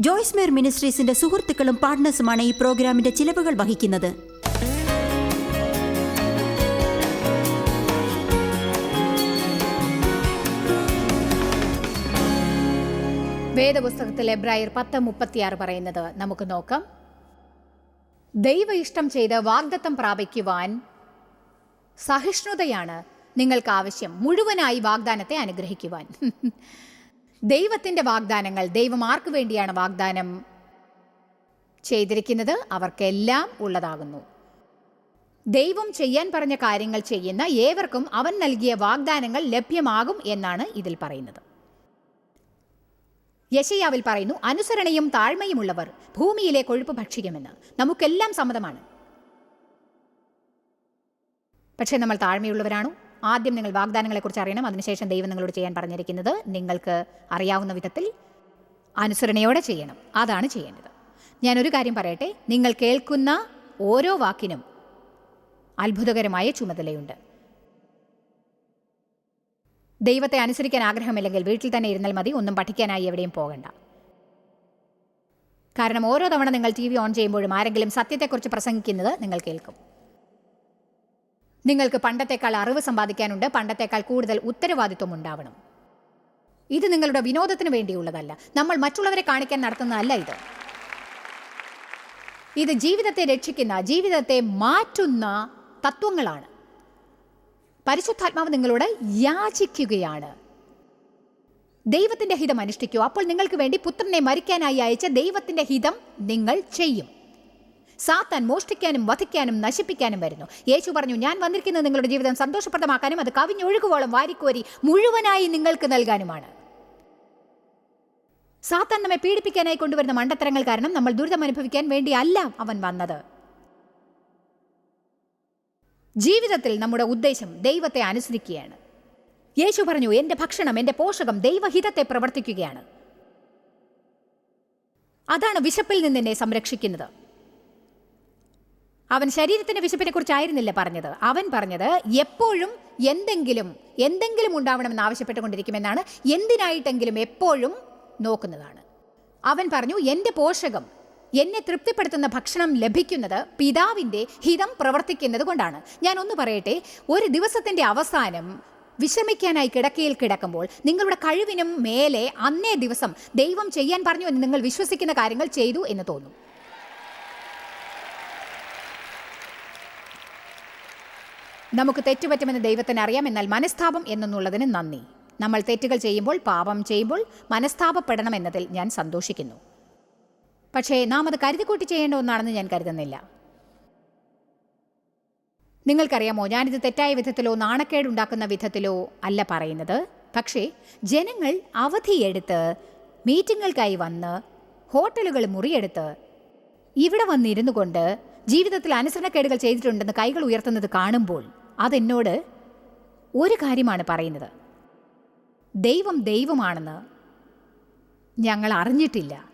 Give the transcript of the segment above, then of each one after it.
Joyce Meyer മിനിസ്ട്രീസിന്റെ സുഹൃത്തുക്കളും പാർട്ട്നേഴ്സുമാണ് ഈ പ്രോഗ്രാമിന്റെ ചിലവുകൾ വഹിക്കുന്നത്. വേദപുസ്തകത്തിൽ എബ്രായർ പത്ത് മുപ്പത്തിയാറ് പറയുന്നത് നമുക്ക് നോക്കാം. ദൈവ ഇഷ്ടം ചെയ്ത് വാഗ്ദത്തം പ്രാപിക്കുവാൻ സഹിഷ്ണുതയാണ് നിങ്ങൾക്ക് ആവശ്യം. മുഴുവനായി വാഗ്ദാനത്തെ അനുഗ്രഹിക്കുവാൻ. ദൈവത്തിന്റെ വാഗ്ദാനങ്ങൾ ദൈവം ആർക്കു വേണ്ടിയാണ് വാഗ്ദാനം ചെയ്തിരിക്കുന്നത്? അവർക്കെല്ലാം ഉള്ളതാകുന്നു. ദൈവം ചെയ്യാൻ പറഞ്ഞ കാര്യങ്ങൾ ചെയ്യുന്ന ഏവർക്കും അവൻ നൽകിയ വാഗ്ദാനങ്ങൾ ലഭ്യമാകും എന്നാണ് ഇതിൽ പറയുന്നത്. യശയാവിൽ പറയുന്നു അനുസരണയും താഴ്മയുമുള്ളവർ ഭൂമിയിലെ കൊഴുപ്പ് ഭക്ഷിക്കുമെന്ന്. നമുക്കെല്ലാം സമ്മതമാണ്. പക്ഷേ നമ്മൾ താഴ്മയുള്ളവരാണോ? ആദ്യം നിങ്ങൾ വാഗ്ദാനങ്ങളെക്കുറിച്ച് അറിയണം. അതിനുശേഷം ദൈവം നിങ്ങളോട് ചെയ്യാൻ പറഞ്ഞിരിക്കുന്നത് നിങ്ങൾക്ക് അറിയാവുന്ന വിധത്തിൽ അനുസരണയോടെ ചെയ്യണം. അതാണ് ചെയ്യേണ്ടത്. ഞാനൊരു കാര്യം പറയട്ടെ. നിങ്ങൾ കേൾക്കുന്ന ഓരോ വാക്കിനും അത്ഭുതകരമായ ചുമതലയുണ്ട്. ദൈവത്തെ അനുസരിക്കാൻ ആഗ്രഹമില്ലെങ്കിൽ വീട്ടിൽ തന്നെ ഇരുന്നാൽ മതി. ഒന്നും പഠിക്കാനായി എവിടെയും പോകണ്ട. കാരണം ഓരോ തവണ നിങ്ങൾ ടി വി ഓൺ ചെയ്യുമ്പോഴും ആരെങ്കിലും സത്യത്തെക്കുറിച്ച് പ്രസംഗിക്കുന്നത് നിങ്ങൾ കേൾക്കും. നിങ്ങൾക്ക് പണ്ടത്തേക്കാൾ അറിവ് സമ്പാദിക്കാനുണ്ട് പണ്ടത്തേക്കാൾ കൂടുതൽ ഉത്തരവാദിത്വം ഉണ്ടാവണം. ഇത് നിങ്ങളുടെ വിനോദത്തിന് വേണ്ടിയുള്ളതല്ല. നമ്മൾ മറ്റുള്ളവരെ കാണിക്കാൻ നടത്തുന്നതല്ല ഇത്. ഇത് ജീവിതത്തെ രക്ഷിക്കുന്ന ജീവിതത്തെ മാറ്റുന്ന തത്വങ്ങളാണ്. പരിശുദ്ധാത്മാവ് നിങ്ങളോട് യാചിക്കുകയാണ്. ദൈവത്തിന്റെ ഹിതം അനുഷ്ഠിക്കൂ അപ്പോൾ നിങ്ങൾക്ക് വേണ്ടി പുത്രനെ മരിക്കാനായി അയച്ച ദൈവത്തിന്റെ ഹിതം നിങ്ങൾ ചെയ്യും. സാത്താൻ മോഷ്ടിക്കാനും വധിക്കാനും നശിപ്പിക്കാനും വരുന്നു. യേശു പറഞ്ഞു ഞാൻ വന്നിരിക്കുന്നത് നിങ്ങളുടെ ജീവിതം സന്തോഷപ്രദമാക്കാനും അത് കവിഞ്ഞൊഴുകുവോളം വാരിക്കോരി മുഴുവനായി നിങ്ങൾക്ക് നൽകാനുമാണ്. സാത്താൻ നമ്മെ പീഡിപ്പിക്കാനായി കൊണ്ടുവരുന്ന മണ്ടത്തരങ്ങൾ കാരണം നമ്മൾ ദുരിതം അനുഭവിക്കാൻ വേണ്ടിയല്ല അവൻ വന്നത്. ജീവിതത്തിൽ നമ്മുടെ ഉദ്ദേശം ദൈവത്തെ അനുസരിക്കുകയാണ്. യേശു പറഞ്ഞു എന്റെ ഭക്ഷണം എന്റെ പോഷകം ദൈവഹിതത്തെ പ്രവർത്തിക്കുകയാണ്. അതാണ് വിശപ്പിൽ നിന്ന് എന്നെ സംരക്ഷിക്കുന്നത്. അവൻ ശരീരത്തിന്റെ വിശപ്പിനെ കുറിച്ചായിരുന്നില്ല പറഞ്ഞത്. അവൻ പറഞ്ഞത് എപ്പോഴും എന്തെങ്കിലും എന്തെങ്കിലും ഉണ്ടാവണമെന്ന് ആവശ്യപ്പെട്ടുകൊണ്ടിരിക്കുമെന്നാണ് എന്തിനായിട്ടെങ്കിലും എപ്പോഴും നോക്കുന്നതാണ്. അവൻ പറഞ്ഞു എന്റെ പോഷകം എന്നെ തൃപ്തിപ്പെടുത്തുന്ന ഭക്ഷണം ലഭിക്കുന്നത് പിതാവിന്റെ ഹിതം പ്രവർത്തിക്കുന്നത് കൊണ്ടാണ്. ഞാൻ ഒന്ന് പറയട്ടെ ഒരു ദിവസത്തിന്റെ അവസാനം വിശ്രമിക്കാനായി കിടക്കയിൽ കിടക്കുമ്പോൾ നിങ്ങളുടെ കഴിവിനും മേലെ അന്നേ ദിവസം ദൈവം ചെയ്യാൻ പറഞ്ഞു എന്ന് നിങ്ങൾ വിശ്വസിക്കുന്ന കാര്യങ്ങൾ ചെയ്തു എന്ന് തോന്നും. നമുക്ക് തെറ്റുപറ്റുമെന്ന് ദൈവത്തിന് അറിയാം എന്നാൽ മനസ്താപം എന്നുള്ളതിന് നന്ദി. നമ്മൾ തെറ്റുകൾ ചെയ്യുമ്പോൾ പാപം ചെയ്യുമ്പോൾ മനസ്താപപ്പെടണം എന്നതിൽ ഞാൻ സന്തോഷിക്കുന്നു. പക്ഷേ നാം അത് കരുതിക്കൂട്ടി ചെയ്യേണ്ട ഒന്നാണെന്ന് ഞാൻ കരുതുന്നില്ല. നിങ്ങൾക്കറിയാമോ ഞാനിത് തെറ്റായ വിധത്തിലോ നാണക്കേടുണ്ടാക്കുന്ന വിധത്തിലോ അല്ല പറയുന്നത്. പക്ഷേ ജനങ്ങൾ അവധിയെടുത്ത് മീറ്റിങ്ങുകൾക്കായി വന്ന് ഹോട്ടലുകൾ മുറിയെടുത്ത് ഇവിടെ വന്നിരുന്നു കൊണ്ട് ജീവിതത്തിൽ അനുസരണക്കേടുകൾ ചെയ്തിട്ടുണ്ടെന്ന് കൈകൾ ഉയർത്തുന്നത് കാണുമ്പോൾ അതെന്നോട് ഒരു കാര്യമാണ് പറയുന്നത്. ദൈവം ദൈവമാണെന്ന് ഞങ്ങൾ അറിഞ്ഞിട്ടില്ല.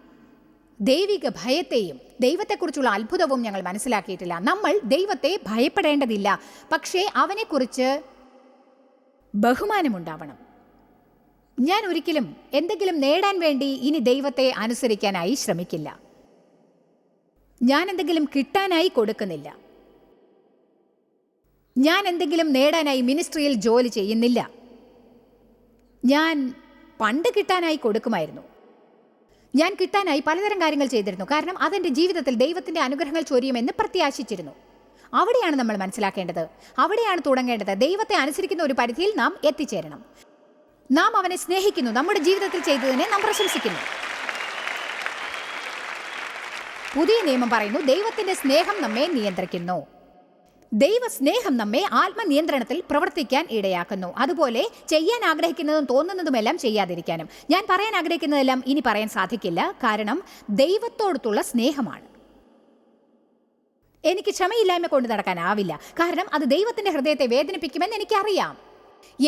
ദൈവിക ഭയത്തെയും ദൈവത്തെക്കുറിച്ചുള്ള അത്ഭുതവും ഞങ്ങൾ മനസ്സിലാക്കിയിട്ടില്ല. നമ്മൾ ദൈവത്തെ ഭയപ്പെടേണ്ടതില്ല. പക്ഷേ അവനെക്കുറിച്ച് ബഹുമാനമുണ്ടാവണം. ഞാൻ ഒരിക്കലും എന്തെങ്കിലും നേടാൻ വേണ്ടി ഇനി ദൈവത്തെ അനുസരിക്കാനായി ശ്രമിക്കില്ല. ഞാൻ എന്തെങ്കിലും കിട്ടാനായി കൊടുക്കുന്നില്ല. ഞാൻ എന്തെങ്കിലും നേടാനായി മിനിസ്ട്രിയിൽ ജോലി ചെയ്യുന്നില്ല. ഞാൻ പണ്ട് കിട്ടാനായി കൊടുക്കുമായിരുന്നു. ഞാൻ കിട്ടാനായി പലതരം കാര്യങ്ങൾ ചെയ്തിരുന്നു. കാരണം അതെന്റെ ജീവിതത്തിൽ ദൈവത്തിന്റെ അനുഗ്രഹങ്ങൾ ചൊരിയുമെന്ന് പ്രത്യാശിച്ചിരുന്നു. അവിടെയാണ് നമ്മൾ മനസ്സിലാക്കേണ്ടത്. അവിടെയാണ് തുടങ്ങേണ്ടത്. ദൈവത്തെ അനുസരിക്കുന്ന ഒരു പരിധിയിൽ നാം എത്തിച്ചേരണം. നാം അവനെ സ്നേഹിക്കുന്നു. നമ്മുടെ ജീവിതത്തിൽ ചെയ്തതിനെ നാം പ്രശംസിക്കുന്നു. പുതിയ നിയമം പറയുന്നു ദൈവത്തിന്റെ സ്നേഹം നമ്മെ നിയന്ത്രിക്കുന്നു. ദൈവസ്നേഹം നമ്മെ ആത്മനിയന്ത്രണത്തിൽ പ്രവർത്തിക്കാൻ ഇടയാക്കുന്നു. അതുപോലെ ചെയ്യാൻ ആഗ്രഹിക്കുന്നതും തോന്നുന്നതുമെല്ലാം ചെയ്യാതിരിക്കാനും. ഞാൻ പറയാൻ ആഗ്രഹിക്കുന്നതെല്ലാം ഇനി പറയാൻ സാധിക്കില്ല. കാരണം ദൈവത്തോടത്തുള്ള സ്നേഹമാണ്. എനിക്ക് ക്ഷമയില്ലായ്മ കൊണ്ട് നടക്കാനാവില്ല. കാരണം അത് ദൈവത്തിന്റെ ഹൃദയത്തെ വേദനിപ്പിക്കുമെന്ന് എനിക്കറിയാം.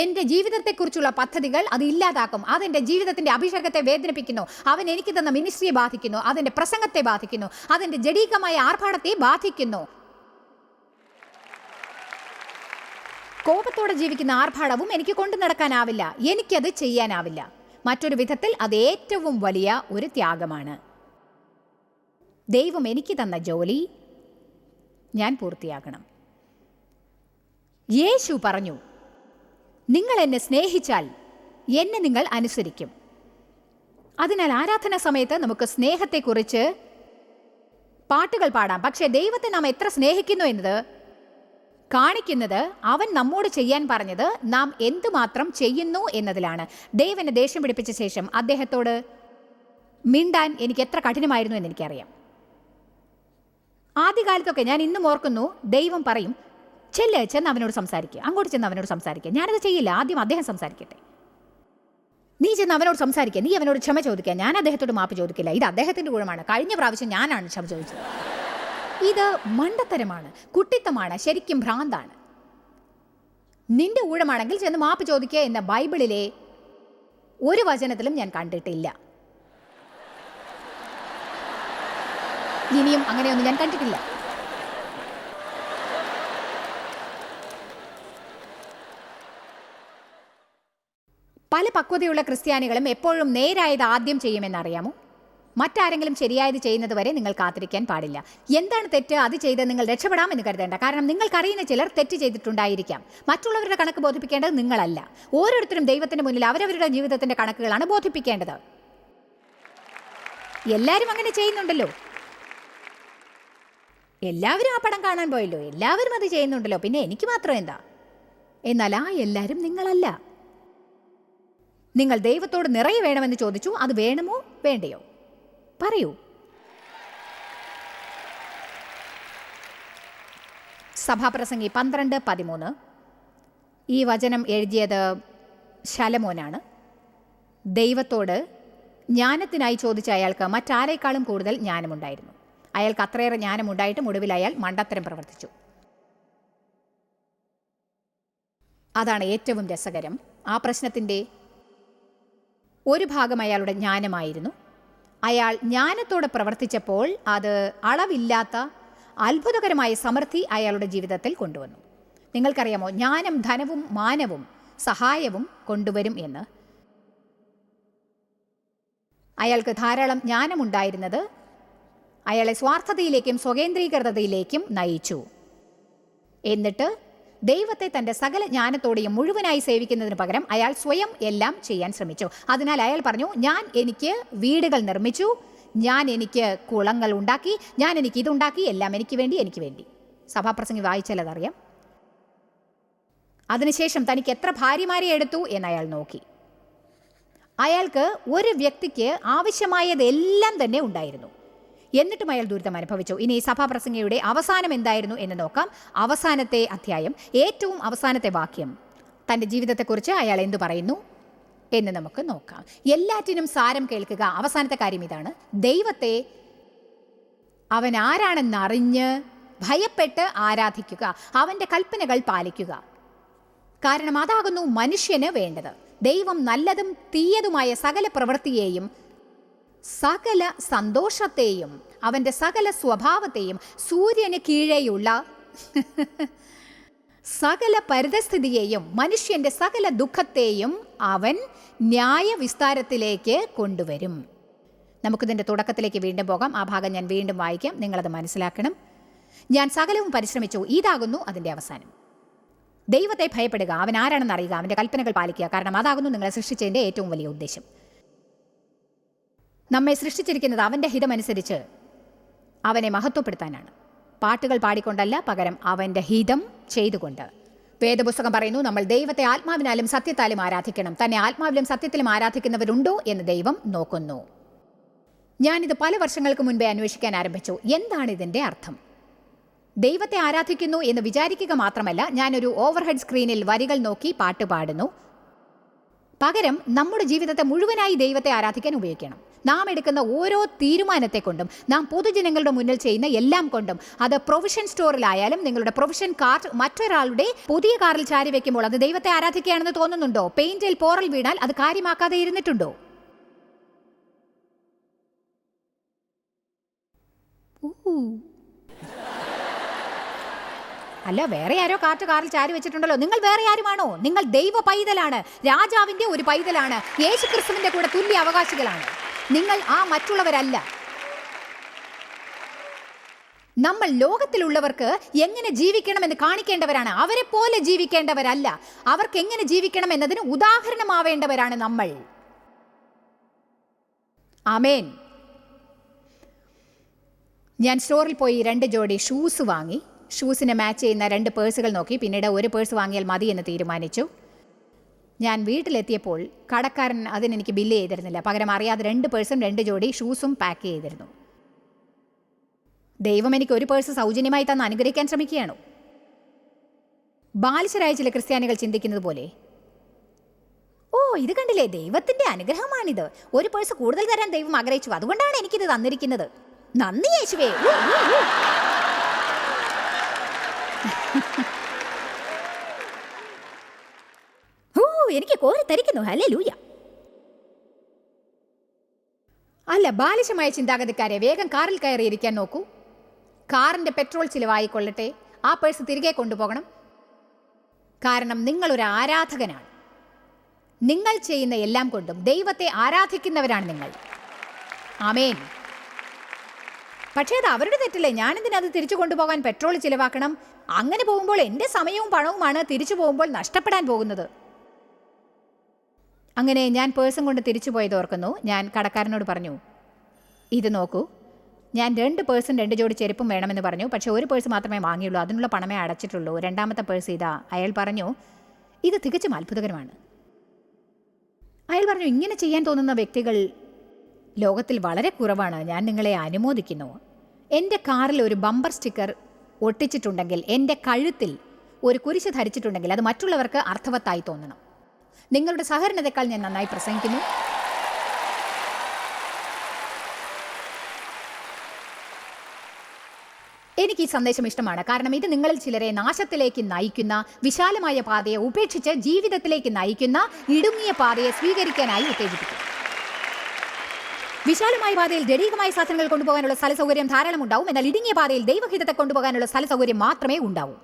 എന്റെ ജീവിതത്തെക്കുറിച്ചുള്ള പദ്ധതികൾ അത് ഇല്ലാതാക്കും. അതെന്റെ ജീവിതത്തിന്റെ അഭിഷേകത്തെ വേദനിപ്പിക്കുന്നു. അവൻ എനിക്ക് തന്ന മിനിസ്ട്രിയെ ബാധിക്കുന്നു. അതിന്റെ പ്രസംഗത്തെ ബാധിക്കുന്നു. അതിന്റെ ജഡീകമായ ആർഭാടത്തെ ബാധിക്കുന്നു. കോപത്തോടെ ജീവിക്കുന്ന ആർഭാടവും എനിക്ക് കൊണ്ടു നടക്കാനാവില്ല. എനിക്കത് ചെയ്യാനാവില്ല. മറ്റൊരു വിധത്തിൽ അത് ഏറ്റവും വലിയ ഒരു ത്യാഗമാണ്. ദൈവം എനിക്ക് തന്ന ജോലി ഞാൻ പൂർത്തിയാക്കണം. യേശു പറഞ്ഞു നിങ്ങൾ എന്നെ സ്നേഹിച്ചാൽ എന്നെ നിങ്ങൾ അനുസരിക്കും. അതിനാൽ ആരാധന സമയത്ത് നമുക്ക് സ്നേഹത്തെക്കുറിച്ച് പാട്ടുകൾ പാടാം. പക്ഷേ ദൈവത്തെ നാം എത്ര സ്നേഹിക്കുന്നു എന്നത് കാണിക്കുന്നത് അവൻ നമ്മോട് ചെയ്യാൻ പറഞ്ഞത് നാം എന്തുമാത്രം ചെയ്യുന്നു എന്നതിലാണ്. ദൈവനെ ദേഷ്യം പിടിപ്പിച്ച ശേഷം അദ്ദേഹത്തോട് മിണ്ടാൻ എനിക്ക് എത്ര കഠിനമായിരുന്നു എന്ന് എനിക്കറിയാം. ആദ്യകാലത്തൊക്കെ ഞാൻ ഇന്നും ഓർക്കുന്നു ദൈവം പറയും ചെല്ല് ചെന്ന് അവനോട് സംസാരിക്കുക അങ്ങോട്ട് ചെന്ന് അവനോട് സംസാരിക്കുക ഞാനത് ചെയ്യില്ല. ആദ്യം അദ്ദേഹം സംസാരിക്കട്ടെ. നീ ചെന്ന് അവനോട് സംസാരിക്കുക നീ അവനോട് ക്ഷമ ചോദിക്കുക. ഞാൻ അദ്ദേഹത്തോട് മാപ്പ് ചോദിക്കില്ല. ഇത് അദ്ദേഹത്തിന്റെ ഗുണമാണ്. കഴിഞ്ഞ പ്രാവശ്യം ഞാനാണ് ക്ഷമ ചോദിച്ചത്. ഇത് മണ്ടത്തരമാണ്. കുട്ടിത്തമാണ്. ശരിക്കും ഭ്രാന്താണ്. നിന്റെ ഊഴമാണെങ്കിൽ ചെന്ന് മാപ്പ് ചോദിക്കുക എന്ന ബൈബിളിലെ ഒരു വചനത്തിലും ഞാൻ കണ്ടിട്ടില്ല. ഇനിയും അങ്ങനെയൊന്നും ഞാൻ കണ്ടിട്ടില്ല. പല പക്വതയുള്ള ക്രിസ്ത്യാനികളും എപ്പോഴും നേരായത് ആദ്യം ചെയ്യുമെന്നറിയാമോ? മറ്റാരെങ്കിലും ശരിയായത് ചെയ്യുന്നത് വരെ നിങ്ങൾ കാത്തിരിക്കാൻ പാടില്ല. എന്താണ് തെറ്റ്? അത് ചെയ്ത് നിങ്ങൾ രക്ഷപ്പെടാമെന്ന് കരുതേണ്ട. കാരണം നിങ്ങൾക്കറിയുന്ന ചിലർ തെറ്റ് ചെയ്തിട്ടുണ്ടായിരിക്കാം. മറ്റുള്ളവരുടെ കണക്ക് ബോധിപ്പിക്കേണ്ടത് നിങ്ങളല്ല. ഓരോരുത്തരും ദൈവത്തിന് മുന്നിൽ അവരവരുടെ ജീവിതത്തിന്റെ കണക്കുകളാണ് ബോധിപ്പിക്കേണ്ടത്. എല്ലാവരും അങ്ങനെ ചെയ്യുന്നുണ്ടല്ലോ. എല്ലാവരും ആ പടം കാണാൻ പോയല്ലോ. എല്ലാവരും അത് ചെയ്യുന്നുണ്ടല്ലോ. പിന്നെ എനിക്ക് മാത്രം എന്താ? എന്നാൽ ആ എല്ലാവരും നിങ്ങളല്ല. നിങ്ങൾ ദൈവത്തോട് നിറയെ വേണമെന്ന് ചോദിച്ചു അത് വേണമോ വേണ്ടയോ? പറയൂ. സഭാപ്രസംഗി പന്ത്രണ്ട് പതിമൂന്ന്. ഈ വചനം എഴുതിയത് ശലമോനാണ്. ദൈവത്തോട് ജ്ഞാനത്തിനായി ചോദിച്ച അയാൾക്ക് മറ്റാരേക്കാളും കൂടുതൽ ജ്ഞാനമുണ്ടായിരുന്നു. അയാൾക്ക് അത്രയേറെ ജ്ഞാനമുണ്ടായിട്ടും ഒടുവിൽ അയാൾ മണ്ടത്തരം പ്രവർത്തിച്ചു. അതാണ് ഏറ്റവും രസകരം. ആ പ്രശ്നത്തിന്റെ ഒരു ഭാഗം അയാളുടെ ജ്ഞാനമായിരുന്നു. അയാൾ ജ്ഞാനത്തോടെ പ്രവർത്തിച്ചപ്പോൾ അത് അളവില്ലാത്ത അത്ഭുതകരമായ സമൃദ്ധി അയാളുടെ ജീവിതത്തിൽ കൊണ്ടുവന്നു. നിങ്ങൾക്കറിയാമോ ജ്ഞാനം ധനവും മാനവും സഹായവും കൊണ്ടുവരും എന്ന്. അയാൾക്ക് ധാരാളം ജ്ഞാനമുണ്ടായിരുന്നത് അയാളെ സ്വാർത്ഥതയിലേക്കും സ്വകേന്ദ്രീകൃതതയിലേക്കും നയിച്ചു. എന്നിട്ട് ദൈവത്തെ തന്റെ സകല ജ്ഞാനത്തോടെയും മുഴുവനായി സേവിക്കുന്നതിന് പകരം അയാൾ സ്വയം എല്ലാം ചെയ്യാൻ ശ്രമിച്ചു. അതിനാൽ അയാൾ പറഞ്ഞു ഞാൻ എനിക്ക് വീടുകൾ നിർമ്മിച്ചു ഞാൻ എനിക്ക് കുളങ്ങൾ ഉണ്ടാക്കി ഞാൻ എനിക്ക് ഇതുണ്ടാക്കി എല്ലാം എനിക്ക് വേണ്ടി എനിക്ക് വേണ്ടി. സഭാപ്രസംഗി വായിച്ചാൽ അതറിയാം. അതിനുശേഷം തനിക്ക് എത്ര ഭാര്യമാരെ എടുത്തു എന്ന് അയാൾ നോക്കി. അയാൾക്ക് ഒരു വ്യക്തിക്ക് ആവശ്യമായതെല്ലാം തന്നെ ഉണ്ടായിരുന്നു. എന്നിട്ടും അയാൾ ദുരിതം അനുഭവിച്ചു. ഇനി സഭാപ്രസംഗയുടെ അവസാനം എന്തായിരുന്നു എന്ന് നോക്കാം. അവസാനത്തെ അധ്യായം ഏറ്റവും അവസാനത്തെ വാക്യം. തന്റെ ജീവിതത്തെക്കുറിച്ച് അയാൾ എന്തു പറയുന്നു എന്ന് നമുക്ക് നോക്കാം. എല്ലാറ്റിനും സാരം കേൾക്കുക. അവസാനത്തെ കാര്യം ഇതാണ്. ദൈവത്തെ അവൻ ആരാണെന്നറിഞ്ഞ് ഭയപ്പെട്ട് ആരാധിക്കുക. അവന്റെ കൽപ്പനകൾ പാലിക്കുക. കാരണം അതാകുന്നു മനുഷ്യന് വേണ്ടത്. ദൈവം നല്ലതും തീയതുമായ സകല പ്രവൃത്തിയെയും സകല സന്തോഷത്തെയും അവന്റെ സകല സ്വഭാവത്തെയും സൂര്യന് കീഴെയുള്ള സകല പരിതസ്ഥിതിയെയും മനുഷ്യന്റെ സകല ദുഃഖത്തെയും അവൻ ന്യായവിസ്താരത്തിലേക്ക് കൊണ്ടുവരും. നമുക്കിതിന്റെ തുടക്കത്തിലേക്ക് വീണ്ടും പോകാം. ആ ഭാഗം ഞാൻ വീണ്ടും വായിക്കാം. നിങ്ങളത് മനസ്സിലാക്കണം. ഞാൻ സകലവും പരിശ്രമിച്ചു. ഇതാകുന്നു അതിന്റെ അവസാനം. ദൈവത്തെ ഭയപ്പെടുക. അവൻ ആരാണെന്ന് അറിയുക. അവന്റെ കൽപ്പനകൾ പാലിക്കുക. കാരണം അതാകുന്നു നിങ്ങളെ സൃഷ്ടിച്ചതിന്റെ ഏറ്റവും വലിയ ഉദ്ദേശം. നമ്മെ സൃഷ്ടിച്ചിരിക്കുന്നത് അവന്റെ ഹിതമനുസരിച്ച് അവനെ മഹത്വപ്പെടുത്താനാണ്. പാട്ടുകൾ പാടിക്കൊണ്ടല്ല പകരം അവന്റെ ഹിതം ചെയ്തുകൊണ്ട്. വേദപുസ്തകം പറയുന്നു നമ്മൾ ദൈവത്തെ ആത്മാവിനാലും സത്യത്താലും ആരാധിക്കണം. തന്നെ ആത്മാവിലും സത്യത്തിലും ആരാധിക്കുന്നവരുണ്ടോ എന്ന് ദൈവം നോക്കുന്നു. ഞാനിത് പല വർഷങ്ങൾക്ക് മുൻപേ അന്വേഷിക്കാൻ ആരംഭിച്ചു. എന്താണ് ഇതിന്റെ അർത്ഥം? ദൈവത്തെ ആരാധിക്കുന്നു എന്ന് വിചാരിക്കുക മാത്രമല്ല ഞാനൊരു ഓവർഹെഡ് സ്ക്രീനിൽ വരികൾ നോക്കി പാട്ട് പാടുന്നു. പകരം നമ്മുടെ ജീവിതത്തെ മുഴുവനായി ദൈവത്തെ ആരാധിക്കാൻ ഉപയോഗിക്കണം. നാം എടുക്കുന്ന ഓരോ തീരുമാനത്തെ കൊണ്ടും നാം പൊതുജനങ്ങളുടെ മുന്നിൽ ചെയ്യുന്ന എല്ലാം കൊണ്ടും അത് പ്രൊവിഷൻ സ്റ്റോറിലായാലും നിങ്ങളുടെ പ്രൊവിഷൻ കാർഡ് മറ്റൊരാളുടെ പുതിയ കാറിൽ ചാരി വെക്കുമ്പോൾ അത് ദൈവത്തെ ആരാധിക്കുകയാണെന്ന് തോന്നുന്നുണ്ടോ? പെയിന്റിൽ പോറൽ വീണാൽ അത് കാര്യമാക്കാതെ ഇരുന്നിട്ടുണ്ടോ. അല്ല വേറെ ആരോ കാറ്റ് കാറിൽ ചാരി വെച്ചിട്ടുണ്ടല്ലോ. നിങ്ങൾ വേറെ ആരുമാണോ? നിങ്ങൾ ദൈവ പൈതലാണ് രാജാവിന്റെ ഒരു പൈതലാണ്. യേശുക്രിസ്തുവിന്റെ കൂടെ തുല്യ അവകാശികളാണ്. നിങ്ങൾ ആ മറ്റുള്ളവരല്ല. നമ്മൾ ലോകത്തിലുള്ളവർക്ക് എങ്ങനെ ജീവിക്കണമെന്ന് കാണിക്കേണ്ടവരാണ്. അവരെ പോലെ ജീവിക്കേണ്ടവരല്ല. അവർക്ക് എങ്ങനെ ജീവിക്കണം എന്നതിന് ഉദാഹരണമാവേണ്ടവരാണ് നമ്മൾ. ആമേൻ. ഞാൻ സ്റ്റോറിൽ പോയി രണ്ട് ജോഡി ഷൂസ് വാങ്ങി. ഷൂസിനെ മാച്ച് ചെയ്യുന്ന രണ്ട് പേഴ്സുകൾ നോക്കി. പിന്നീട് ഒരു പേഴ്സ് വാങ്ങിയാൽ മതി എന്ന് തീരുമാനിച്ചു. ഞാൻ വീട്ടിലെത്തിയപ്പോൾ കടക്കാരൻ അതിനെനിക്ക് ബില്ല് ചെയ്തിരുന്നില്ല. പകരം അറിയാതെ രണ്ട് പേഴ്സും രണ്ട് ജോഡി ഷൂസും പാക്ക് ചെയ്തിരുന്നു. ദൈവം എനിക്ക് ഒരു പേഴ്സ് സൗജന്യമായി തന്ന് അനുഗ്രഹിക്കാൻ ശ്രമിക്കുകയാണോ? ബാലിശരായ ചില ക്രിസ്ത്യാനികൾ ചിന്തിക്കുന്നത് പോലെ ഓ ഇത് കണ്ടില്ലേ? ദൈവത്തിന്റെ അനുഗ്രഹമാണിത്. ഒരു പേഴ്സ് കൂടുതൽ തരാൻ ദൈവം ആഗ്രഹിച്ചു. അതുകൊണ്ടാണ് എനിക്കിത് തന്നിരിക്കുന്നത്. നന്ദി യേശുവേ. എനിക്ക് കോരി തരിക്കുന്നു അല്ലേ ലൂയ അല്ല ബാലിശമായ ചിന്താഗതിക്കാരെ വേഗം കാറിൽ കയറി ഇരിക്കാൻ നോക്കൂ. കാറിന്റെ പെട്രോൾ ചിലവായിക്കൊള്ളട്ടെ. ആ പേഴ്സ് തിരികെ കൊണ്ടുപോകണം. കാരണം നിങ്ങളൊരു ആരാധകനാണ്. നിങ്ങൾ ചെയ്യുന്ന എല്ലാം കൊണ്ടും ദൈവത്തെ ആരാധിക്കുന്നവരാണ് നിങ്ങൾ. ആമേൻ. പക്ഷേ അത് അവരുടെ തെറ്റല്ലേ? ഞാനെന്തിനാ അത് തിരിച്ചു കൊണ്ടുപോകാൻ പെട്രോൾ ചിലവാക്കണം? അങ്ങനെ പോകുമ്പോൾ എന്റെ സമയവും പണവുമാണ് തിരിച്ചു പോകുമ്പോൾ നഷ്ടപ്പെടാൻ പോകുന്നത്. അങ്ങനെ ഞാൻ പേഴ്സും കൊണ്ട് തിരിച്ചു പോയത് ഓർക്കുന്നു. ഞാൻ കടക്കാരനോട് പറഞ്ഞു ഇത് നോക്കൂ. ഞാൻ രണ്ട് പേഴ്സും രണ്ട് ജോഡി ചെരുപ്പും വേണമെന്ന് പറഞ്ഞു. പക്ഷേ ഒരു പേഴ്സ് മാത്രമേ വാങ്ങിയുള്ളൂ. അതിനുള്ള പണമേ അടച്ചിട്ടുള്ളൂ. രണ്ടാമത്തെ പേഴ്സ് ഇതാ. അയാൾ പറഞ്ഞു ഇത് തികച്ചും അത്ഭുതകരമാണ്. അയാൾ പറഞ്ഞു ഇങ്ങനെ ചെയ്യാൻ തോന്നുന്ന വ്യക്തികൾ ലോകത്തിൽ വളരെ കുറവാണ്. ഞാൻ നിങ്ങളെ അനുമോദിക്കുന്നു. എന്റെ കാറിൽ ഒരു ബമ്പർ സ്റ്റിക്കർ ഒട്ടിച്ചിട്ടുണ്ടെങ്കിൽ എന്റെ കഴുത്തിൽ ഒരു കുരിശ് ധരിച്ചിട്ടുണ്ടെങ്കിൽ അത് മറ്റുള്ളവർക്ക് അർത്ഥവത്തായി തോന്നണം. നിങ്ങളുടെ സഹകരണത്തെക്കാൾ ഞാൻ നന്നായി പ്രസംഗിക്കുന്നു. എനിക്ക് ഈ സന്ദേശം ഇഷ്ടമാണ്. കാരണം ഇത് നിങ്ങളിൽ ചിലരെ നാശത്തിലേക്ക് നയിക്കുന്ന വിശാലമായ പാതയെ ഉപേക്ഷിച്ച് ജീവിതത്തിലേക്ക് നയിക്കുന്ന ഇടുങ്ങിയ പാതയെ സ്വീകരിക്കാനായി ഉത്തേജിപ്പിക്കും വിശാലമായ പാതയിൽ ജടീകമായ സാധനങ്ങൾ കൊണ്ടുപോകാനുള്ള സ്ഥല സൗകര്യം ധാരാളം ഉണ്ടാവും. എന്നാൽ ഇടുങ്ങിയ പാതയിൽ ദൈവഹിതത്തെ കൊണ്ടുപോകാനുള്ള സ്ഥല സൗകര്യം മാത്രമേ ഉണ്ടാവൂ.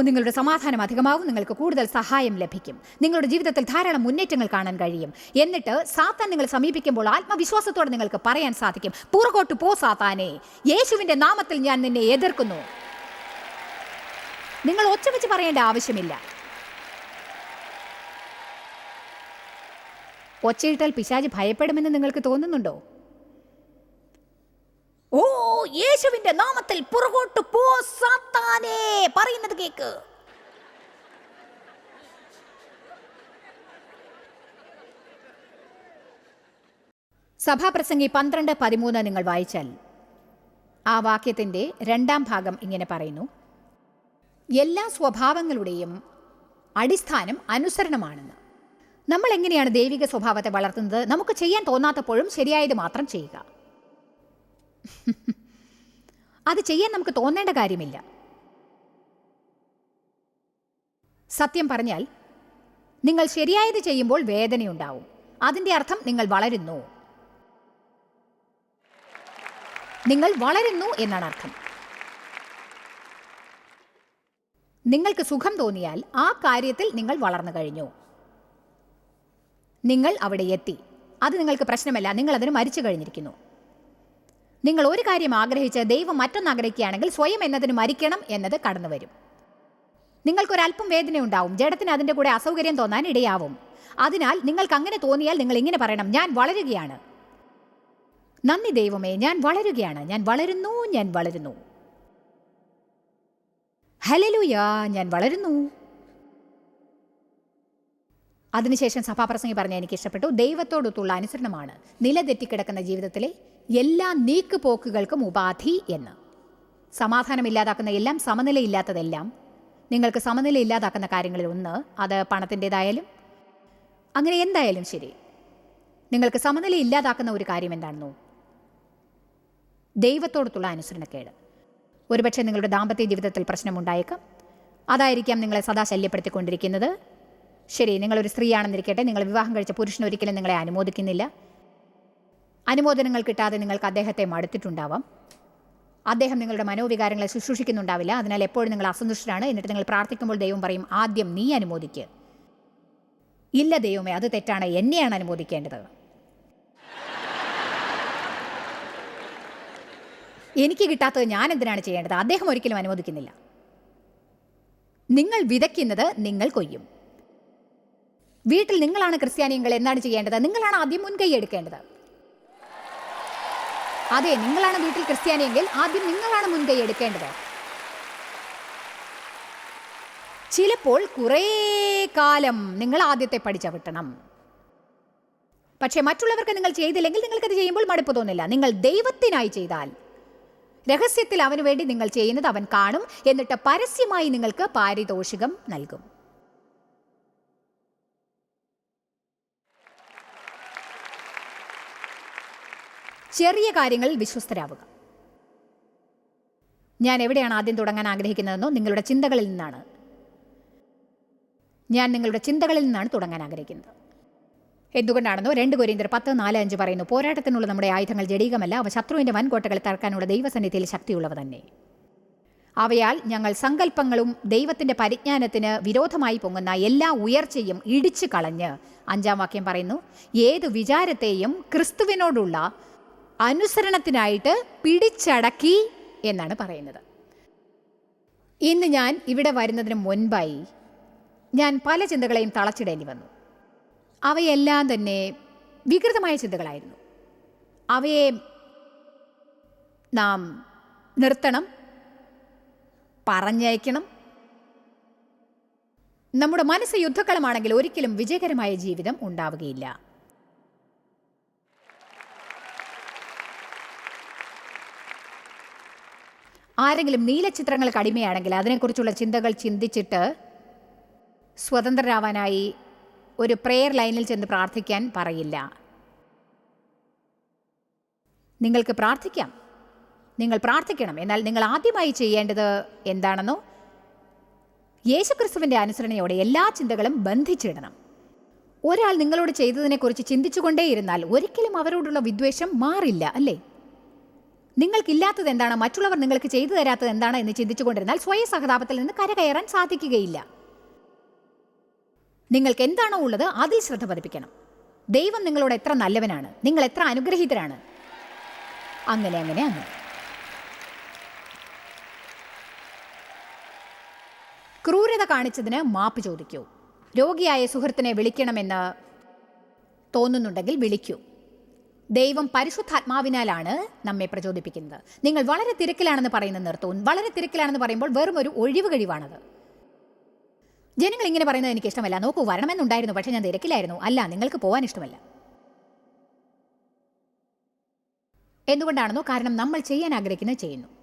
നിങ്ങളുടെ സമാധാനം അധികമാകും. നിങ്ങൾക്ക് കൂടുതൽ സഹായം ലഭിക്കും. നിങ്ങളുടെ ജീവിതത്തിൽ ധാരാളം മുന്നേറ്റങ്ങൾ കാണാൻ കഴിയും. എന്നിട്ട് സാത്താൻ നിങ്ങൾ സമീപിക്കുമ്പോൾ ആത്മവിശ്വാസത്തോടെ നിങ്ങൾക്ക് പറയാൻ സാധിക്കും. പുറകോട്ട് പോ സാത്താനെ. യേശുവിന്റെ നാമത്തിൽ ഞാൻ നിന്നെ എതിർക്കുന്നു. നിങ്ങൾ ഒച്ച വെച്ച് പറയേണ്ട ആവശ്യമില്ല. ഒച്ചയിട്ടാൽ പിശാജ് ഭയപ്പെടുമെന്ന് നിങ്ങൾക്ക് തോന്നുന്നുണ്ടോ? ഓ യേശുവിന്റെ നാമത്തിൽ പുറകോട്ട് പോ സാത്താനേ പറയുന്നത് കേക്ക്. സഭാപ്രസംഗി പന്ത്രണ്ട് പതിമൂന്ന് നിങ്ങൾ വായിച്ചാൽ ആ വാക്യത്തിന്റെ രണ്ടാം ഭാഗം ഇങ്ങനെ പറയുന്നു. എല്ലാ സ്വഭാവങ്ങളുടെയും അടിസ്ഥാനം അനുസരണമാണെന്ന്. നമ്മൾ എങ്ങനെയാണ് ദൈവിക സ്വഭാവത്തെ വളർത്തുന്നത്? നമുക്ക് ചെയ്യാൻ തോന്നാത്തപ്പോഴും ശരിയായത് മാത്രം ചെയ്യുക. അത് ചെയ്യാൻ നമുക്ക് തോന്നേണ്ട കാര്യമില്ല. സത്യം പറഞ്ഞാൽ നിങ്ങൾ ശരിയായത് ചെയ്യുമ്പോൾ വേദനയുണ്ടാവും. അതിന്റെ അർത്ഥം നിങ്ങൾ വളരുന്നു. നിങ്ങൾ വളരുന്നു എന്നാണ് അർത്ഥം. നിങ്ങൾക്ക് സുഖം തോന്നിയാൽ ആ കാര്യത്തിൽ നിങ്ങൾ വളർന്നു കഴിഞ്ഞു. നിങ്ങൾ അവിടെ എത്തി. അത് നിങ്ങൾക്ക് പ്രശ്നമല്ല. നിങ്ങൾ അതിന് മരിച്ചു കഴിഞ്ഞിരിക്കുന്നു. നിങ്ങൾ ഒരു കാര്യം ആഗ്രഹിച്ച് ദൈവം മറ്റൊന്ന് ആഗ്രഹിക്കുകയാണെങ്കിൽ സ്വയം എന്നതിന് മരിക്കണം എന്നത് കടന്നു വരും നിങ്ങൾക്കൊരല്പം വേദന ഉണ്ടാവും ജഡത്തിന് അതിന്റെ കൂടെ അസൗകര്യം തോന്നാൻ ഇടയാവും. അതിനാൽ നിങ്ങൾക്ക് അങ്ങനെ തോന്നിയാൽ നിങ്ങൾ ഇങ്ങനെ പറയണം ഞാൻ വളരുകയാണ്. നന്ദി ദൈവമേ ഞാൻ വളരുകയാണ്. ഞാൻ വളരുന്നു ഞാൻ വളരുന്നു. ഹലലുയാ ഞാൻ വളരുന്നു. അതിനുശേഷം സഭാപ്രസംഗി പറഞ്ഞ എനിക്ക് ഇഷ്ടപ്പെട്ടു ദൈവത്തോടൊത്തുള്ള അനുസരണമാണ് നിലതെറ്റിക്കിടക്കുന്ന ജീവിതത്തിലെ എല്ലാ നീക്കുപോക്കുകൾക്കും ഉപാധി എന്ന്. സമാധാനമില്ലാതാക്കുന്ന എല്ലാം സമനിലയില്ലാത്തതെല്ലാം നിങ്ങൾക്ക് സമനില ഇല്ലാതാക്കുന്ന കാര്യങ്ങളിൽ ഒന്ന് അത് പണത്തിന്റെതായാലും. അങ്ങനെ എന്തായാലും ശരി. നിങ്ങൾക്ക് സമനില ഇല്ലാതാക്കുന്ന ഒരു കാര്യം എന്താണെന്നോ? ദൈവത്തോടത്തുള്ള അനുസരണക്കേട്. ഒരുപക്ഷെ നിങ്ങളുടെ ദാമ്പത്യ ജീവിതത്തിൽ പ്രശ്നമുണ്ടായേക്കാം. അതായിരിക്കാം നിങ്ങളെ സദാ ശല്യപ്പെടുത്തിക്കൊണ്ടിരിക്കുന്നത് ശരി നിങ്ങളൊരു സ്ത്രീയാണെന്നിരിക്കട്ടെ. നിങ്ങൾ വിവാഹം കഴിച്ച പുരുഷൻ ഒരിക്കലും നിങ്ങളെ അനുമോദിക്കുന്നില്ല. അനുമോദനങ്ങൾ കിട്ടാതെ നിങ്ങൾക്ക് അദ്ദേഹത്തെ മടുത്തിട്ടുണ്ടാവാം. അദ്ദേഹം നിങ്ങളുടെ മനോവികാരങ്ങളെ ശുശ്രൂഷിക്കുന്നുണ്ടാവില്ല. അതിനാൽ എപ്പോഴും നിങ്ങൾ അസന്തുഷ്ടരാണ്. എന്നിട്ട് നിങ്ങൾ പ്രാർത്ഥിക്കുമ്പോൾ ദൈവം പറയും ആദ്യം നീ അനുമോദിക്ക്. ഇല്ല ദൈവമേ അത് തെറ്റാണ്. എന്നെയാണ് അനുമോദിക്കേണ്ടത്. എനിക്ക് കിട്ടാത്തത് ഞാൻ എന്തിനാണ് ചെയ്യേണ്ടത്? അദ്ദേഹം ഒരിക്കലും അനുവദിക്കുന്നില്ല നിങ്ങൾ വിതയ്ക്കുന്നത് നിങ്ങൾ കൊയ്യും. വീട്ടിൽ നിങ്ങളാണ് ക്രിസ്ത്യാനികൾ എന്താണ് ചെയ്യേണ്ടത്? നിങ്ങളാണ് ആദ്യം മുൻകൈ എടുക്കേണ്ടത്. അതെ നിങ്ങളാണ് വീട്ടിൽ ക്രിസ്ത്യാനിയെങ്കിൽ ആദ്യം നിങ്ങളാണ് മുൻകൈ എടുക്കേണ്ടത്. ചിലപ്പോൾ കുറേ കാലം നിങ്ങൾ ആദ്യത്തെ പഠിച്ച വിട്ടണം. പക്ഷേ മറ്റുള്ളവർക്ക് നിങ്ങൾ ചെയ്തില്ലെങ്കിൽ നിങ്ങൾക്കത് ചെയ്യുമ്പോൾ മടുപ്പ് തോന്നില്ല. നിങ്ങൾ ദൈവത്തിനായി ചെയ്താൽ രഹസ്യത്തിൽ അവന് വേണ്ടി നിങ്ങൾ ചെയ്യുന്നത് അവൻ കാണും. എന്നിട്ട് പരസ്യമായി നിങ്ങൾക്ക് പാരിതോഷികം നൽകും. ചെറിയ കാര്യങ്ങളിൽ വിശ്വസ്തരാവുക. ഞാൻ എവിടെയാണ് ആദ്യം തുടങ്ങാൻ ആഗ്രഹിക്കുന്നതെന്നോ നിങ്ങളുടെ ചിന്തകളിൽ നിന്നാണ്. ഞാൻ നിങ്ങളുടെ ചിന്തകളിൽ നിന്നാണ് തുടങ്ങാൻ ആഗ്രഹിക്കുന്നത്. എന്തുകൊണ്ടാണെന്നോ രണ്ട് കൊരിന്തർ പത്ത് നാല് അഞ്ച് പറയുന്നു പോരാട്ടത്തിനുള്ള നമ്മുടെ ആയുധങ്ങൾ ജടീകമല്ല അവ ശത്രുവിന്റെ വൻകോട്ടകളെ തറക്കാനുള്ള ദൈവസന്നിധിയിൽ ശക്തിയുള്ളവ തന്നെ. അവയാൽ ഞങ്ങൾ സങ്കല്പങ്ങളും ദൈവത്തിന്റെ പരിജ്ഞാനത്തിന് വിരോധമായി പൊങ്ങുന്ന എല്ലാ ഉയർച്ചയും ഇടിച്ചു കളഞ്ഞ് അഞ്ചാം വാക്യം പറയുന്നു ഏത് വിചാരത്തെയും ക്രിസ്തുവിനോടുള്ള അനുസരണത്തിനായിട്ട് പിടിച്ചടക്കി എന്നാണ് പറയുന്നത്. ഇന്ന് ഞാൻ ഇവിടെ വരുന്നതിന് മുൻപായി ഞാൻ പല ചിന്തകളെയും തളച്ചിടേണ്ടി വന്നു. അവയെല്ലാം തന്നെ വികൃതമായ ചിന്തകളായിരുന്നു. അവയെ നാം നിർത്തണം പറഞ്ഞയക്കണം. നമ്മുടെ മനസ്സ് യുദ്ധക്കളമാണെങ്കിൽ ഒരിക്കലും വിജയകരമായ ജീവിതം ഉണ്ടാവുകയില്ല. ആരെങ്കിലും നീലചിത്രങ്ങൾക്ക് അടിമയാണെങ്കിൽ അതിനെക്കുറിച്ചുള്ള ചിന്തകൾ ചിന്തിച്ചിട്ട് സ്വതന്ത്രരാവാനായി ഒരു പ്രെയർ ലൈനിൽ ചെന്ന് പ്രാർത്ഥിക്കാൻ പറയില്ല. നിങ്ങൾക്ക് പ്രാർത്ഥിക്കാം. നിങ്ങൾ പ്രാർത്ഥിക്കണം. എന്നാൽ നിങ്ങൾ ആദ്യമായി ചെയ്യേണ്ടത് എന്താണെന്നോ യേശുക്രിസ്തുവിന്റെ അനുസരണയോടെ എല്ലാ ചിന്തകളും ബന്ധിച്ചിടണം. ഒരാൾ നിങ്ങളോട് ചെയ്തതിനെക്കുറിച്ച് ചിന്തിച്ചുകൊണ്ടേയിരുന്നാൽ ഒരിക്കലും അവരോടുള്ള വിദ്വേഷം മാറില്ല അല്ലേ? നിങ്ങൾക്കില്ലാത്തത് എന്താണ്? മറ്റുള്ളവർ നിങ്ങൾക്ക് ചെയ്തു തരാത്തത് എന്താണ് എന്ന് ചിന്തിച്ചുകൊണ്ടിരുന്നാൽ സ്വയം സഹതാപത്തിൽ നിന്ന് കരകയറാൻ സാധിക്കുകയില്ല. നിങ്ങൾക്ക് എന്താണോ ഉള്ളത് അതിൽ ശ്രദ്ധ പതിപ്പിക്കണം. ദൈവം നിങ്ങളോട് എത്ര നല്ലവനാണ്? നിങ്ങൾ എത്ര അനുഗ്രഹീതരാണ്? അങ്ങനെ അങ്ങനെ അങ്ങനെ. ക്രൂരത കാണിച്ചതിന് മാപ്പ് ചോദിക്കൂ. രോഗിയായ സുഹൃത്തിനെ വിളിക്കണമെന്ന് തോന്നുന്നുണ്ടെങ്കിൽ വിളിക്കൂ. ദൈവം പരിശുദ്ധാത്മാവിനാലാണ് നമ്മെ പ്രചോദിപ്പിക്കുന്നത്. നിങ്ങൾ വളരെ തിരക്കിലാണെന്ന് പറയുന്ന നിർത്തവും വളരെ തിരക്കിലാണെന്ന് പറയുമ്പോൾ വെറും ഒരു ഒഴിവ് കഴിവാണത്. ജനങ്ങൾ ഇങ്ങനെ പറയുന്നത് എനിക്ക് ഇഷ്ടമല്ല. നോക്കൂ വരണമെന്നുണ്ടായിരുന്നു പക്ഷേ ഞാൻ തിരക്കിലായിരുന്നു. അല്ല നിങ്ങൾക്ക് പോകാൻ ഇഷ്ടമല്ല. എന്തുകൊണ്ടാണെന്നോ? കാരണം നമ്മൾ ചെയ്യാൻ ആഗ്രഹിക്കുന്നത് ചെയ്യുന്നു.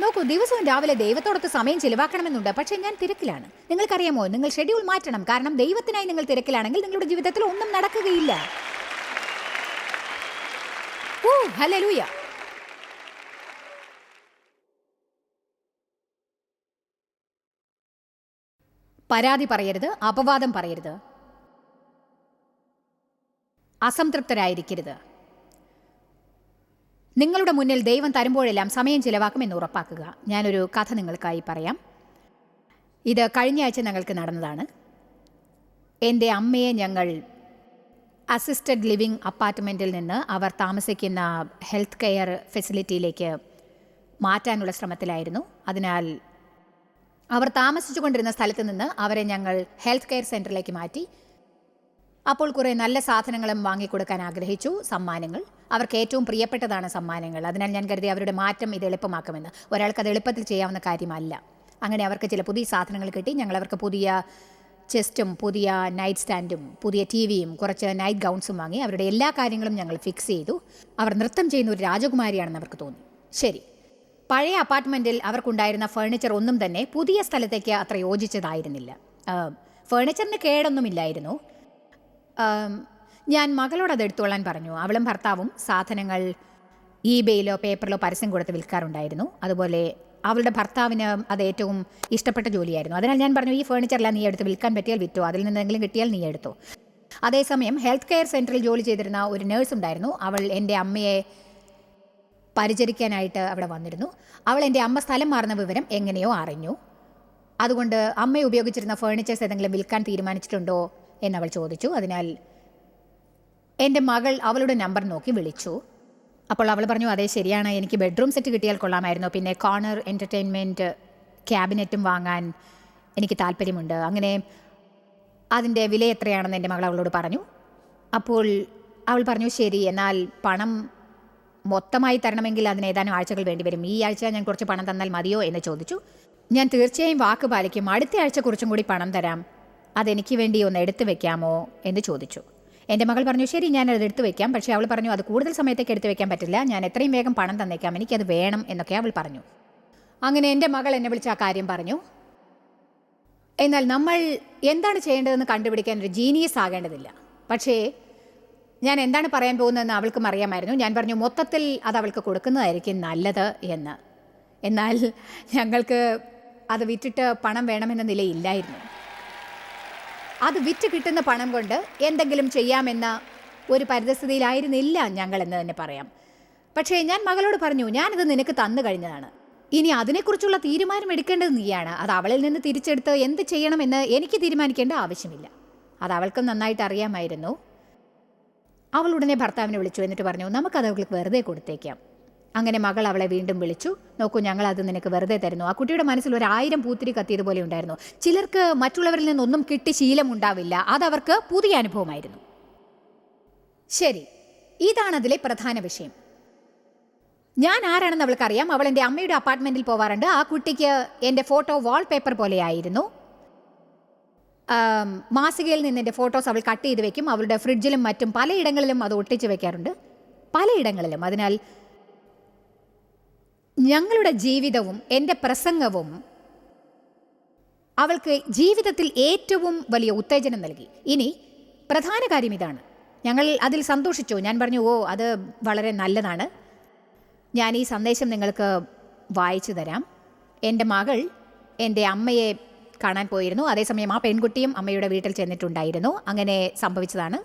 നോക്കൂ ദിവസവും രാവിലെ ദൈവത്തോടൊത്ത് സമയം ചിലവാക്കണമെന്നുണ്ട്. പക്ഷേ ഞാൻ തിരക്കിലാണ്. നിങ്ങൾക്കറിയാമോ നിങ്ങൾ ഷെഡ്യൂൾ മാറ്റണം. കാരണം ദൈവത്തിനായി നിങ്ങൾ തിരക്കിലാണെങ്കിൽ നിങ്ങളുടെ ജീവിതത്തിൽ ഒന്നും നടക്കുകയില്ല. ഓ ഹല്ലേലൂയ. പരാതി പറയരുത് അപവാദം പറയരുത്. അസംതൃപ്തരായിരിക്കരുത്. നിങ്ങളുടെ മുന്നിൽ ദൈവം തരുമ്പോഴെല്ലാം സമയം ചിലവാക്കുമെന്ന് ഉറപ്പാക്കുക. ഞാനൊരു കഥ നിങ്ങൾക്കായി പറയാം. ഇത് കഴിഞ്ഞ ആഴ്ച ഞങ്ങൾക്ക് നടന്നതാണ്. എന്റെ അമ്മയെ ഞങ്ങൾ അസിസ്റ്റഡ് ലിവിംഗ് അപ്പാർട്ട്മെന്റിൽ നിന്ന് അവർ താമസിക്കുന്ന ഹെൽത്ത് കെയർ ഫെസിലിറ്റിയിലേക്ക് മാറ്റാനുള്ള ശ്രമത്തിലായിരുന്നു. അതിനാൽ അവർ താമസിച്ചുകൊണ്ടിരുന്ന സ്ഥലത്ത് നിന്ന് അവരെ ഞങ്ങൾ ഹെൽത്ത് കെയർ സെന്ററിലേക്ക് മാറ്റി. അപ്പോൾ കുറേ നല്ല സാധനങ്ങളും വാങ്ങിക്കൊടുക്കാൻ ആഗ്രഹിച്ചു. സമ്മാനങ്ങൾ. അവർക്ക് ഏറ്റവും പ്രിയപ്പെട്ടതാണ് സമ്മാനങ്ങൾ. അതിനാൽ ഞാൻ കരുതി അവരുടെ മാറ്റം ഇത് എളുപ്പമാക്കുമെന്ന്. ഒരാൾക്ക് അത് എളുപ്പത്തിൽ ചെയ്യാവുന്ന കാര്യമല്ല. അങ്ങനെ അവർക്ക് ചില പുതിയ സാധനങ്ങൾ കിട്ടി. ഞങ്ങൾ അവർക്ക് പുതിയ ചെസ്റ്റും പുതിയ നൈറ്റ് സ്റ്റാൻഡും പുതിയ ടി വിയും കുറച്ച് നൈറ്റ് ഗൗൺസും വാങ്ങി അവരുടെ എല്ലാ കാര്യങ്ങളും ഞങ്ങൾ ഫിക്സ് ചെയ്തു. അവർ നൃത്തം ചെയ്യുന്ന ഒരു രാജകുമാരിയാണെന്ന് അവർക്ക് തോന്നി. ശരി. പഴയ അപ്പാർട്ട്മെന്റിൽ അവർക്കുണ്ടായിരുന്ന ഫർണിച്ചർ ഒന്നും തന്നെ പുതിയ സ്ഥലത്തേക്ക് അത്ര യോജിച്ചതായിരുന്നില്ല. ഫേർണിച്ചറിന് കേടൊന്നുമില്ലായിരുന്നു. ഞാൻ മകളോട് അത് എടുത്തോളാൻ പറഞ്ഞു. അവളും ഭർത്താവും സാധനങ്ങൾ ഇബേയിലോ പേപ്പറിലോ പരസ്യം കൊടുത്ത് വിൽക്കാറുണ്ടായിരുന്നു. അതുപോലെ അവളുടെ ഭർത്താവിന് അത് ഏറ്റവും ഇഷ്ടപ്പെട്ട ജോലിയായിരുന്നു. അതിനാൽ ഞാൻ പറഞ്ഞു ഈ ഫേണിച്ചറെല്ലാം നീ എടുത്ത് വിൽക്കാൻ പറ്റിയാൽ വിറ്റോ? അതിൽ നിന്നെങ്കിലും കിട്ടിയാൽ നീ എടുത്തോ? അതേസമയം ഹെൽത്ത് കെയർ സെന്ററിൽ ജോലി ചെയ്തിരുന്ന ഒരു നേഴ്സ് ഉണ്ടായിരുന്നു. അവൾ എന്റെ അമ്മയെ പരിചരിക്കാനായിട്ട് അവിടെ വന്നിരുന്നു. അവൾ എന്റെ അമ്മ സ്ഥലം മാറുന്ന വിവരം എങ്ങനെയോ അറിഞ്ഞു. അതുകൊണ്ട് അമ്മ ഉപയോഗിച്ചിരുന്ന ഫേണിച്ചേഴ്സ് ഏതെങ്കിലും വിൽക്കാൻ തീരുമാനിച്ചിട്ടുണ്ടോ? എന്നവൾ ചോദിച്ചു. അതിനാൽ എന്റെ മകൾ അവളുടെ നമ്പർ നോക്കി വിളിച്ചു. അപ്പോൾ അവൾ പറഞ്ഞു അതെ ശരിയാണ്. എനിക്ക് ബെഡ്റൂം സെറ്റ് കിട്ടിയാൽ കൊള്ളാമായിരുന്നു. പിന്നെ കോർണർ എന്റർടൈൻമെന്റ് ക്യാബിനറ്റും വാങ്ങാൻ എനിക്ക് താല്പര്യമുണ്ട്. അങ്ങനെ അതിന്റെ വില എത്രയാണെന്ന് എന്റെ മകൾ അവളോട് പറഞ്ഞു. അപ്പോൾ അവൾ പറഞ്ഞു ശരി എന്നാൽ പണം മൊത്തമായി തരണമെങ്കിൽ അതിന് ഏതാനും ആഴ്ചകൾ വേണ്ടിവരും ഈ ആഴ്ച ഞാൻ കുറച്ച് പണം തന്നാൽ മതിയോ? എന്ന് ചോദിച്ചു. ഞാൻ തീർച്ചയായും വാക്ക് പാലിക്കും. അടുത്ത ആഴ്ച കുറച്ചും കൂടി പണം തരാം. അതെനിക്ക് വേണ്ടി ഒന്ന് എടുത്തു വെക്കാമോ എന്ന് ചോദിച്ചു. എന്റെ മകൾ പറഞ്ഞു ശരി ഞാൻ അത് എടുത്തു വെക്കാം. പക്ഷേ അവൾ പറഞ്ഞു അത് കൂടുതൽ സമയത്തേക്ക് എടുത്തു വെക്കാൻ പറ്റില്ല. ഞാൻ എത്രയും വേഗം പണം തന്നേക്കാം. എനിക്കത് വേണം എന്നൊക്കെ അവൾ പറഞ്ഞു. അങ്ങനെ എന്റെ മകൾ എന്നെ വിളിച്ച് ആ കാര്യം പറഞ്ഞു. എന്നാൽ നമ്മൾ എന്താണ് ചെയ്യേണ്ടതെന്ന് കണ്ടുപിടിക്കാൻ ഒരു ജീനിയസ് ആകേണ്ടതില്ല. പക്ഷേ ഞാൻ എന്താണ് പറയാൻ പോകുന്നതെന്ന് അവൾക്കും അറിയാമായിരുന്നു. ഞാൻ പറഞ്ഞു മൊത്തത്തിൽ അത് അവൾക്ക് കൊടുക്കുന്നതായിരിക്കും നല്ലത് എന്ന്. എന്നാൽ ഞങ്ങൾക്ക് അത് വിറ്റിട്ട് പണം വേണമെന്ന നിലയില്ലായിരുന്നു. അത് വിറ്റ് കിട്ടുന്ന പണം കൊണ്ട് എന്തെങ്കിലും ചെയ്യാമെന്ന ഒരു പരിതസ്ഥിതിയിലായിരുന്നില്ല ഞങ്ങൾ എന്ന് തന്നെ പറയാം. പക്ഷേ ഞാൻ മകളോട് പറഞ്ഞു ഞാനിത് നിനക്ക് തന്നു കഴിഞ്ഞതാണ്. ഇനി അതിനെക്കുറിച്ചുള്ള തീരുമാനം എടുക്കേണ്ടത് നീയാണ്. അത് അവളിൽ നിന്ന് തിരിച്ചെടുത്ത് എന്ത് ചെയ്യണമെന്ന് എനിക്ക് തീരുമാനിക്കേണ്ട ആവശ്യമില്ല. അത് അവൾക്കും നന്നായിട്ട് അറിയാമായിരുന്നു. അവൾ ഉടനെ ഭർത്താവിനെ വിളിച്ചു എന്നിട്ട് പറഞ്ഞു നമുക്കത് അവൾക്ക് വെറുതെ കൊടുത്തേക്കാം. അങ്ങനെ മകൾ അവളെ വീണ്ടും വിളിച്ചു. നോക്കൂ ഞങ്ങൾ അത് നിനക്ക് വെറുതെ തരുന്നു. ആ കുട്ടിയുടെ മനസ്സിൽ ഒരു ആയിരം പൂത്തിരി കത്തിയതുപോലെ ഉണ്ടായിരുന്നു. ചിലർക്ക് മറ്റുള്ളവരിൽ നിന്നൊന്നും കിട്ടി ശീലം ശീലമുണ്ടാവില്ല അതവർക്ക് പുതിയ അനുഭവമായിരുന്നു. ശരി ഇതാണ് അതിലെ പ്രധാന വിഷയം. ഞാൻ ആരാണെന്ന് അവൾക്കറിയാം. അവൾ എന്റെ അമ്മയുടെ അപ്പാർട്ട്മെന്റിൽ പോവാറുണ്ട്. ആ കുട്ടിക്ക് എന്റെ ഫോട്ടോ വാൾപേപ്പർ പോലെയായിരുന്നു. മാസികയിൽ നിന്ന് എന്റെ ഫോട്ടോസ് അവൾ കട്ട് ചെയ്ത് വെക്കും. അവളുടെ ഫ്രിഡ്ജിലും മറ്റും പലയിടങ്ങളിലും അത് ഒട്ടിച്ച് വെക്കാറുണ്ട്. പലയിടങ്ങളിലും. അതിനാൽ ഞങ്ങളുടെ ജീവിതവും എന്റെ പ്രസംഗവും അവൾക്ക് ജീവിതത്തിൽ ഏറ്റവും വലിയ ഉത്തേജനം നൽകി. ഇനി പ്രധാന കാര്യം ഇതാണ്. ഞങ്ങൾ അതിൽ സന്തോഷിച്ചു. ഞാൻ പറഞ്ഞു ഓ അത് വളരെ നല്ലതാണ്. ഞാൻ ഈ സന്ദേശം നിങ്ങൾക്ക് വായിച്ചു തരാം. എന്റെ മകൾ എന്റെ അമ്മയെ കാണാൻ പോയിരുന്നു. അതേസമയം ആ പെൺകുട്ടിയും അമ്മയുടെ വീട്ടിൽ ചെന്നിട്ടുണ്ടായിരുന്നു. അങ്ങനെ സംഭവിച്ചതാണ്.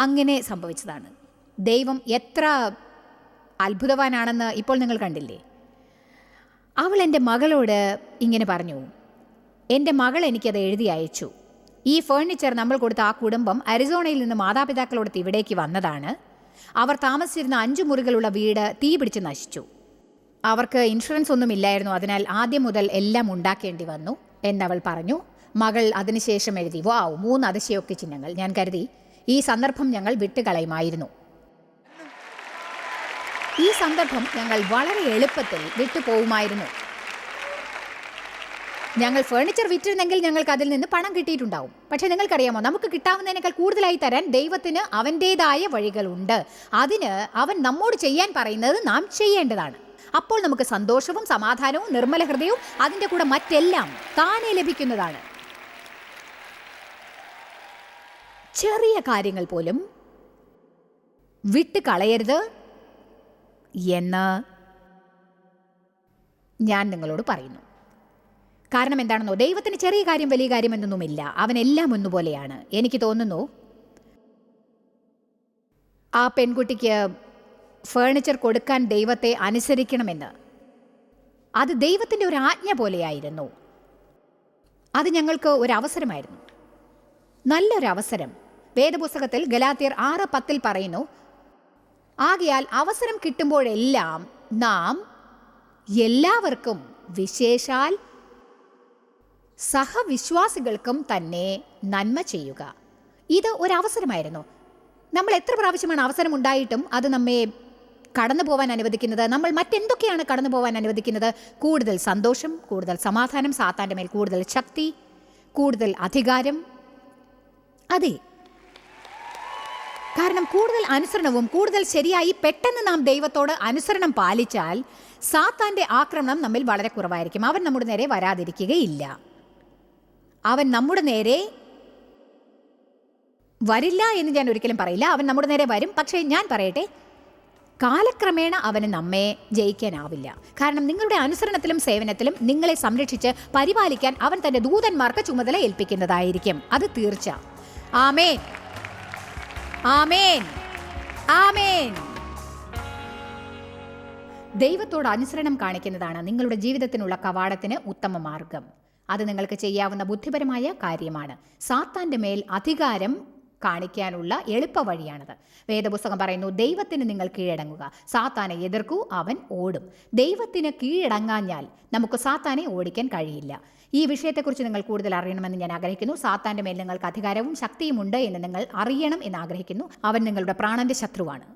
അങ്ങനെ സംഭവിച്ചതാണ്. ദൈവം എത്ര അത്ഭുതവാനാണെന്ന് ഇപ്പോൾ നിങ്ങൾ കണ്ടില്ലേ? അവൾ എന്റെ മകളോട് ഇങ്ങനെ പറഞ്ഞു എന്റെ മകൾ എനിക്കത് എഴുതി അയച്ചു. ഈ ഫേർണിച്ചർ നമ്മൾ കൊടുത്ത ആ കുടുംബം അരിസോണയിൽ നിന്ന് മാതാപിതാക്കളോടത്ത് ഇവിടേക്ക് വന്നതാണ്. അവർ താമസിച്ചിരുന്ന അഞ്ചു മുറികളുള്ള വീട് തീ പിടിച്ച് നശിച്ചു. അവർക്ക് ഇൻഷുറൻസ് ഒന്നും ഇല്ലായിരുന്നു. അതിനാൽ ആദ്യം മുതൽ എല്ലാം ഉണ്ടാക്കേണ്ടി വന്നു എന്നവൾ പറഞ്ഞു. മകൾ അതിനുശേഷം എഴുതി. വാവ് മൂന്ന് അതിശയൊക്കെ ചിഹ്നങ്ങൾ. ഞാൻ കരുതി ഈ സന്ദർഭം ഞങ്ങൾ വിട്ടുകളയുമായിരുന്നു. സന്ദർഭം ഞങ്ങൾ വളരെ എളുപ്പത്തിൽ വിട്ടുപോകുമായിരുന്നു ഞങ്ങൾ ഫേർണിച്ചർ വിറ്റിരുന്നെങ്കിൽ ഞങ്ങൾക്ക് അതിൽ നിന്ന് പണം കിട്ടിയിട്ടുണ്ടാവും. പക്ഷെ നിങ്ങൾക്കറിയാമോ നമുക്ക് കിട്ടാവുന്നതിനേക്കാൾ കൂടുതലായി തരാൻ ദൈവത്തിന് അവന്റേതായ വഴികളുണ്ട്. അതിന് അവൻ നമ്മോട് ചെയ്യാൻ പറയുന്നത് നാം ചെയ്യേണ്ടതാണ്. അപ്പോൾ നമുക്ക് സന്തോഷവും സമാധാനവും നിർമ്മല ഹൃദയവും അതിന്റെ കൂടെ മറ്റെല്ലാം താനെ ലഭിക്കുന്നതാണ്. ചെറിയ കാര്യങ്ങൾ പോലും വിട്ട് കളയരുത്. എന്ന് ഞാൻ നിങ്ങളോട് പറയുന്നു. കാരണം എന്താണെന്നോ ദൈവത്തിന് ചെറിയ കാര്യം വലിയ കാര്യം എന്നൊന്നുമില്ല. അവനെല്ലാം ഒന്നുപോലെയാണ്. എനിക്ക് തോന്നുന്നു ആ പെൺകുട്ടിക്ക് ഫേണിച്ചർ കൊടുക്കാൻ ദൈവത്തെ അനുസരിക്കണമെന്ന്. അത് ദൈവത്തിന്റെ ഒരു ആജ്ഞ പോലെയായിരുന്നു. അത് ഞങ്ങൾക്ക് ഒരു അവസരമായിരുന്നു. നല്ലൊരു അവസരം വേദപുസ്തകത്തിൽ ഗലാത്തിയർ ആറ് പത്തിൽ പറയുന്നു ആകയാൽ അവസരം കിട്ടുമ്പോഴെല്ലാം നാം എല്ലാവർക്കും വിശേഷാൽ സഹവിശ്വാസികൾക്കും തന്നെ നന്മ ചെയ്യുക. ഇത് ഒരവസരമായിരുന്നു. നമ്മൾ എത്ര പ്രാവശ്യമാണ് അവസരം ഉണ്ടായിട്ടും അത് നമ്മെ കടന്നു പോവാൻ അനുവദിക്കുന്നത്? നമ്മൾ മറ്റെന്തൊക്കെയാണ് കടന്നു പോവാൻ അനുവദിക്കുന്നത്? കൂടുതൽ സന്തോഷം കൂടുതൽ സമാധാനം സാത്താന്റെ മേൽ കൂടുതൽ ശക്തി കൂടുതൽ അധികാരം. അതെ കാരണം കൂടുതൽ അനുസരണവും കൂടുതൽ ശരിയായി പെട്ടെന്ന് നാം ദൈവത്തോട് അനുസരണം പാലിച്ചാൽ സാത്താന്റെ ആക്രമണം നമ്മിൽ വളരെ കുറവായിരിക്കും. അവൻ നമ്മുടെ നേരെ വരാതിരിക്കുകയില്ല. അവൻ നമ്മുടെ നേരെ വരില്ല എന്ന് ഞാൻ ഒരിക്കലും പറയില്ല. അവൻ നമ്മുടെ നേരെ വരും. പക്ഷേ ഞാൻ പറയട്ടെ കാലക്രമേണ അവന് നമ്മെ ജയിക്കാനാവില്ല. കാരണം നിങ്ങളുടെ അനുസരണത്തിലും സേവനത്തിലും നിങ്ങളെ സംരക്ഷിച്ച് പരിപാലിക്കാൻ അവൻ തന്റെ ദൂതന്മാർക്ക് ചുമതല ഏൽപ്പിക്കുന്നതായിരിക്കും. അത് തീർച്ച. ആമേൻ. ആമേൻ. ആമേൻ. ദൈവത്തോട് അനുസരണം കാണിക്കുന്നതാണ് നിങ്ങളുടെ ജീവിതത്തിനുള്ള കവാടത്തിന് ഉത്തമ മാർഗം. അത് നിങ്ങൾക്ക് ചെയ്യാവുന്ന ബുദ്ധിപരമായ കാര്യമാണ്. സാത്താന്റെ മേൽ അധികാരം കാണിക്കാനുള്ള എളുപ്പ വഴിയാണത്. വേദപുസ്തകം പറയുന്നു ദൈവത്തിന് നിങ്ങൾ കീഴടങ്ങുക. സാത്താനെ എതിർക്കൂ അവൻ ഓടും. ദൈവത്തിന് കീഴടങ്ങാഞ്ഞാൽ നമുക്ക് സാത്താനെ ഓടിക്കാൻ കഴിയില്ല. ഈ വിഷയത്തെക്കുറിച്ച് നിങ്ങൾ കൂടുതൽ അറിയണമെന്ന് ഞാൻ ആഗ്രഹിക്കുന്നു. സാത്താന്റെ മേൽ നിങ്ങൾക്ക് അധികാരവും ശക്തിയും ഉണ്ട് എന്ന് നിങ്ങൾ അറിയണം എന്ന് ആഗ്രഹിക്കുന്നു. അവൻ നിങ്ങളുടെ പ്രാണന്റെ ശത്രുവാണ്.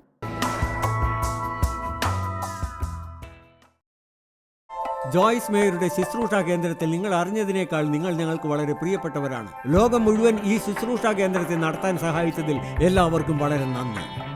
ജോയ്സ് മേയറുടെ ശുശ്രൂഷ കേന്ദ്രത്തിൽ നിങ്ങൾ അറിഞ്ഞതിനേക്കാൾ നിങ്ങൾ ഞങ്ങൾക്ക് വളരെ പ്രിയപ്പെട്ടവരാണ്. ലോകം മുഴുവൻ ഈ ശുശ്രൂഷ കേന്ദ്രത്തെ നടത്താൻ സഹായിച്ചതിൽ എല്ലാവർക്കും വളരെ നന്ദി.